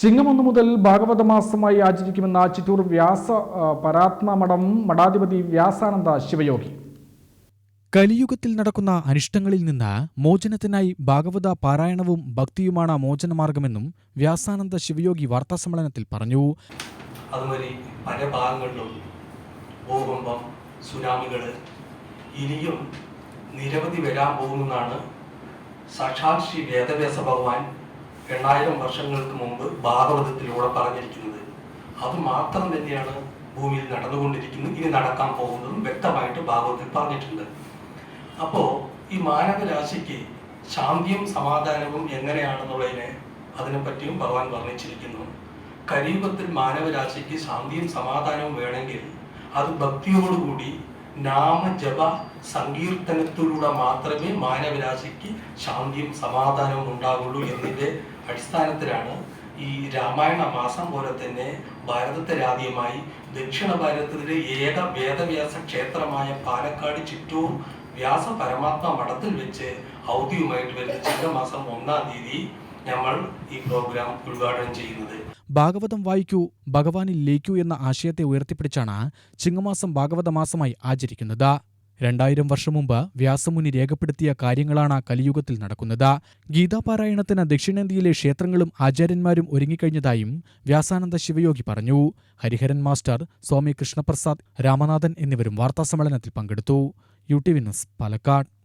ചിങ്ങം ഒന്നു മുതൽ ഭാഗവത മാസമായി ആചരിക്കുമെന്ന ചിറ്റൂർ വ്യാസ പരാത്മ മഠം മഠാധിപതി വ്യാസാനന്ദ ശിവയോഗി. കലിയുഗത്തിൽ നടക്കുന്ന അനിഷ്ടങ്ങളിൽ നിന്ന് മോചനത്തിനായി ഭാഗവത പാരായണവും ഭക്തിയുമാണ് മോചനമാർഗമെന്നും വ്യാസാനന്ദ ശിവയോഗി വാർത്താസമ്മേളനത്തിൽ പറഞ്ഞു. അതുവഴി പല ഭാഗങ്ങളിലും ഭൂകമ്പം സുനാമികൾ ഇനിയും നിരവധി വരാൻ പോകുമെന്നാണ് സാക്ഷാൽ ശ്രീ വേദവ്യാസ ഭഗവാൻ എണ്ണായിരം വർഷങ്ങൾക്ക് മുമ്പ് ഭാഗവതത്തിലൂടെ പറഞ്ഞിരിക്കുന്നത്. അത് മാത്രം തന്നെയാണ് ഭൂമിയിൽ നടന്നുകൊണ്ടിരിക്കുന്നത് ഇനി നടക്കാൻ പോകുന്നതും വ്യക്തമായിട്ട് ഭാഗവതത്തിൽ പറഞ്ഞിട്ടുണ്ട്. അപ്പോൾ ഈ മാനവരാശിക്ക് ശാന്തിയും സമാധാനവും എങ്ങനെയാണെന്നുള്ളതിനെ അതിനെപ്പറ്റിയും ഭഗവാൻ വർണിച്ചിരിക്കുന്നു. കരീപത്തിൽ മാനവരാശിക്ക് ശാന്തിയും സമാധാനവും വേണമെങ്കിൽ അത് ഭക്തിയോടുകൂടി നാമജപ സങ്കീർത്തനത്തിലൂടെ മാത്രമേ മാനവരാശിക്ക് ശാന്തിയും സമാധാനവും ഉണ്ടാവുള്ളൂ എന്നതിന്റെ അടിസ്ഥാനത്തിലാണ് ഈ രാമായണ മാസം പോലെ തന്നെ ഭാരതത്തിൽ ആദ്യമായി ദക്ഷിണ ഭാരതത്തിലെ ഏക വേദവ്യാസ ക്ഷേത്രമായ പാലക്കാട് ചിറ്റൂർ വ്യാസ പരമാത്മ മഠത്തിൽ വെച്ച് ഔദ്യോഗികമായിട്ട് വരുന്ന ചിങ്ങമാസം ഒന്നാം തീയതി നമ്മൾ ഈ പ്രോഗ്രാം ഉദ്ഘാടനം ചെയ്യുന്നത്. ഭാഗവതം വായിക്കൂ ഭഗവാനിൽ ലയിക്കൂ എന്ന ആശയത്തെ ഉയർത്തിപ്പിടിച്ചാണ് ചിങ്ങമാസം ഭാഗവത മാസമായി ആചരിക്കുന്നത്. രണ്ടായിരം വർഷം മുമ്പ് വ്യാസമുനി രേഖപ്പെടുത്തിയ കാര്യങ്ങളാണ് കലിയുഗത്തിൽ നടക്കുന്നത്. ഗീതാപാരായണത്തിന് ദക്ഷിണേന്ത്യയിലെ ക്ഷേത്രങ്ങളും ആചാര്യന്മാരും ഒരുങ്ങിക്കഴിഞ്ഞതായും വ്യാസാനന്ദ ശിവയോഗി പറഞ്ഞു. ഹരിഹരൻ മാസ്റ്റർ സ്വാമി കൃഷ്ണപ്രസാദ് രാമനാഥൻ എന്നിവരും വാർത്താസമ്മേളനത്തിൽ പങ്കെടുത്തു. U T V news Palakkad.